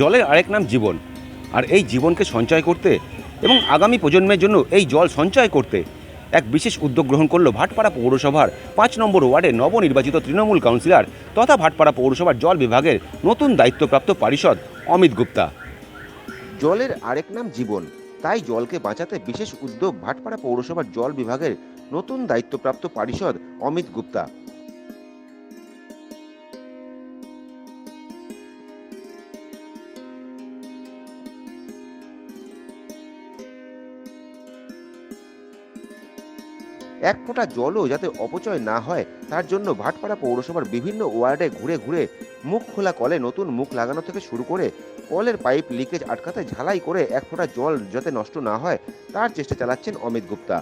জলের আরেক নাম জীবন। আর এই জীবনকে সঞ্চয় করতে এবং আগামী প্রজন্মের জন্য এই জল সঞ্চয় করতে এক বিশেষ উদ্যোগ গ্রহণ করল ভাটপাড়া পৌরসভার পাঁচ নম্বর ওয়ার্ডে নবনির্বাচিত তৃণমূল কাউন্সিলর তথা ভাটপাড়া পৌরসভার জল বিভাগের নতুন দায়িত্বপ্রাপ্ত পারিষদ অমিত গুপ্তা। জলের আরেক নাম জীবন। তাই জলকে বাঁচাতে বিশেষ উদ্যোগ ভাটপাড়া পৌরসভার জল বিভাগের নতুন দায়িত্বপ্রাপ্ত পারিষদ অমিত গুপ্তা। এক ফোঁটা জলও যাতে অপচয় না হয়, তার জন্য ভাটপাড়া পৌরসভার বিভিন্ন ওয়ার্ডে ঘুরে ঘুরে মুখ খোলা কলে নতুন মুখ লাগানো থেকে শুরু করে কলের পাইপ লিকেজ আটকাতে ঝালাই করে এক ফোঁটা জল যাতে নষ্ট না হয়, তার চেষ্টা চালাচ্ছেন অমিত গুপ্তা।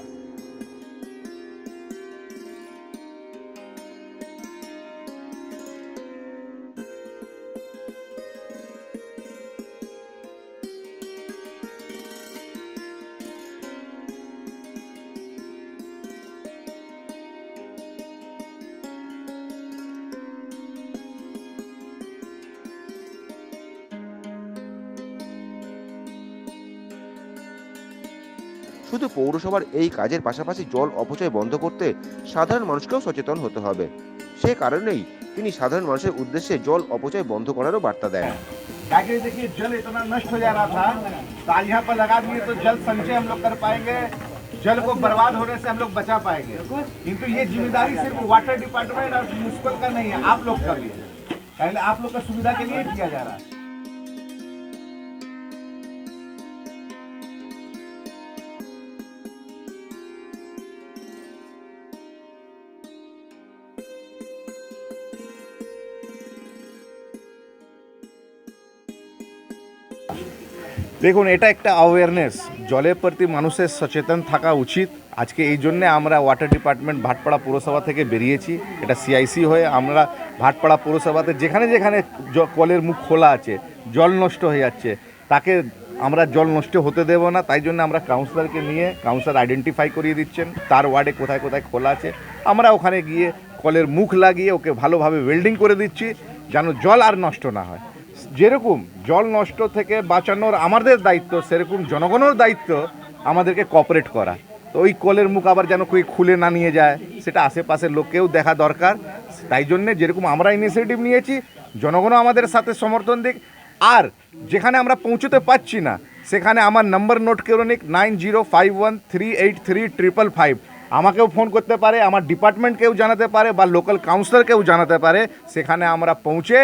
শুধু পৌরসভার এই কাজের পাশাপাশি জল অপচয় বন্ধ করতে সাধারণ মানুষকেও সচেতন হতে হবে সে কারণেই তিনি সাধারণ মানুষের উদ্দেশ্যে জল অপচয় বন্ধ করারও বার্তা দেন ताकि देखिए जल इतना नष्ट हो जा रहा था तो आज यहाँ पर लगा दिए तो जल संचय हम लोग कर पाएंगे जल को बर्बाद होने से हम लोग बचा पाएंगे किंतु ये जिम्मेदारी सिर्फ वाटर डिपार्टमेंट और म्यूनसिपल का नहीं है आप लोग का भी है पहले आप लोग का सुविधा के लिए किया जा रहा है দেখুন, এটা একটা অ্যাওয়ারনেস জলের প্রতি মানুষের সচেতন থাকা উচিত। আজকে এই জন্যে আমরা ওয়াটার ডিপার্টমেন্ট ভাটপাড়া পৌরসভা থেকে বেরিয়েছি। এটা সিআইসি হয়ে আমরা ভাটপাড়া পৌরসভাতে যেখানে যেখানে কলের মুখ খোলা আছে, জল নষ্ট হয়ে যাচ্ছে, তাকে আমরা জল নষ্ট হতে দেব না। তাই জন্য আমরা কাউন্সিলরকে নিয়ে কাউন্সিলর আইডেন্টিফাই করিয়ে দিচ্ছেন। তার ওয়ার্ডে কোথায় কোথায় খোলা আছে। আমরা ওখানে গিয়ে কলের মুখ লাগিয়ে ওকে ভালোভাবে ওয়েল্ডিং করে দিচ্ছি, যেন জল আর নষ্ট না হয়। যেরকম জল নষ্ট থেকে বাঁচানোর আমাদের দায়িত্ব, সেরকম জনগণের দায়িত্ব আমাদেরকে কপারেট করা। তো ওই কলের মুখ আবার যেন কেউ খুলে না নিয়ে যায়, সেটা আশেপাশের লোককেও দেখা দরকার। তাই জন্যে যেরকম আমরা ইনিশিয়েটিভ নিয়েছি, জনগণও আমাদের সাথে সমর্থন দিক। আর যেখানে আমরা পৌঁছতে পারছি না, সেখানে আমার নম্বর নোট করে নিক nine zero five one three eight three triple five আমাকেও ফোন করতে পারে, আমার ডিপার্টমেন্টকেও জানাতে পারে বা লোকাল কাউন্সিলরকেও জানাতে পারে। সেখানে আমরা পৌঁছে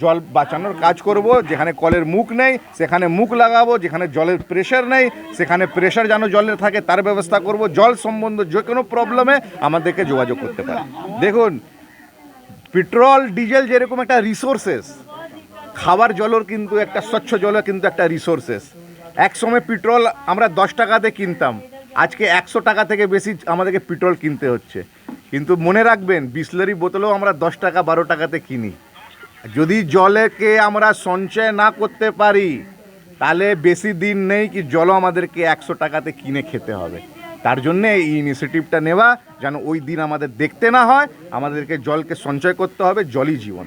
জল বাঁচানোর কাজ করব, যেখানে কলের মুখ নেই, সেখানে মুখ লাগাবো, যেখানে জলের প্রেশার নেই, সেখানে প্রেশার যেন জলের থাকে তার ব্যবস্থা করব। জল সম্বন্ধ যে কোনো প্রবলেমে আমাদেরকে যোগাযোগ করতে পারে। দেখুন পেট্রোল ডিজেল যেরকম একটা রিসোর্সেস খাবার জলের কিন্তু একটা, স্বচ্ছ জলের কিন্তু একটা রিসোর্সেস এক সময় পেট্রোল আমরা দশ টাকাতে কিনতাম। আজকে একশো টাকা থেকে বেশি আমাদেরকে পেট্রোল কিনতে হচ্ছে। কিন্তু মনে রাখবেন, বিসলারি বোতলেও আমরা দশ টাকা, বারো টাকাতে কিনি। যদি জলেকে আমরা সঞ্চয় না করতে পারি, তাহলে বেশি দিন নেই কি জলও আমাদেরকে একশো টাকাতে কিনে খেতে হবে। তার জন্যে এই ইনিশিয়েটিভটা নেওয়া, যেন ওই দিন আমাদের দেখতে না হয়, আমাদেরকে জলকে সঞ্চয় করতে হবে, জলই জীবন।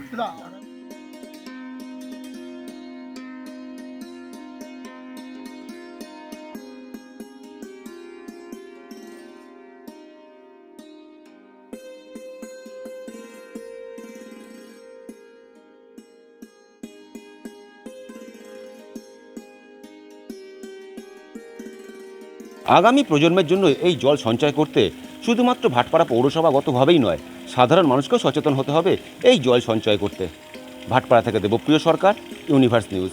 আগামী প্রজন্মের জন্য এই জল সঞ্চয় করতে শুধুমাত্র ভাটপাড়া পৌরসভাগতভাবেই নয়, সাধারণ মানুষকেও সচেতন হতে হবে এই জল সঞ্চয় করতে। ভাটপাড়া থেকে দেবপ্রিয় সরকার, ইউনিভার্স নিউজ।